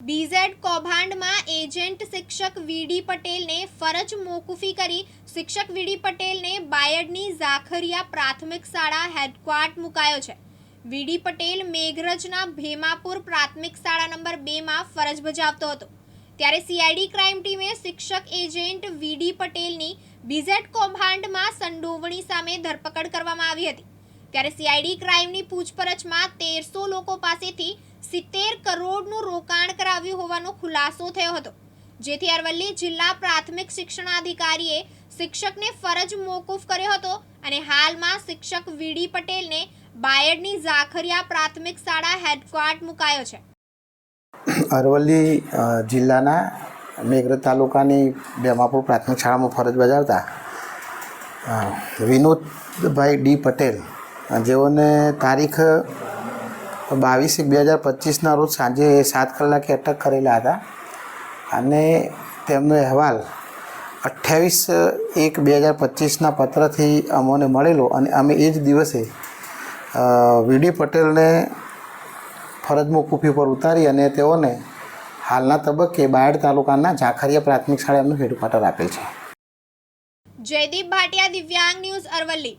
BZ કૌભાંડમાં agent શિક્ષક વીડી પટેલને ફરજ મોકૂફી કરી શિક્ષક વીડી પટેલને બાયડની ઝાખરિયા પ્રાથમિક શાળા હેડક્વાર્ટ મુકાયો છે. વીડી પટેલ મેઘરજના ભેમાપુર પ્રાથમિક શાળા નંબર બેમાં ફરજ બજાવતો હતો. ત્યારે સીઆઈડી ક્રાઇમ ટીમે શિક્ષક એજન્ટ વીડી પટેલની બીઝેડ કૌભાંડમાં સંડોવણી સામે ધરપકડ કરવામાં આવી હતી. ત્યારે સીઆઈડી ક્રાઇમની પૂછપરછમાં તેરસો લોકો પાસેથી સિત્તેર કરોડનું રોકાણ કરાવ્યું હોવાનો ખુલાસો થયો હતો. જેથી અરવલ્લી જિલ્લા પ્રાથમિક શિક્ષણાધિકારીએ શિક્ષકને ફરજ મોકૂફ કર્યો હતો અને હાલમાં શિક્ષક વીડી પટેલને બાયડની ઝાખરિયા પ્રાથમિક શાળા હેડક્વાર્ટ મુકાયો છે. અરવલ્લી જિલ્લાના મેઘરજ તાલુકાની બેમાપુર પ્રાથમિક શાળામાં ફરજ બજાવતા વિનોદભાઈ ડી પટેલ જેઓને તારીખ બાવીસ એક બે હજાર પચીસના રોજ સાંજે સાત કલાકે અટક કરેલા હતા. અને તેમનો અહેવાલ અઠ્યાવીસ એક બે હજાર પચીસના પત્રથી અમોને મળેલો અને અમે એ જ દિવસે વીડી પટેલને ફરજ મોકૂફી પર ઉતારી અને તેઓને હાલના તબક્કે બાયડ તાલુકાના ઝાખરિયા પ્રાથમિક શાળા એમનું હેડક્વાર્ટર આપેલ છે. જયદીપ ભાટિયા, દિવ્યાંગ ન્યૂઝ અરવલ્લી.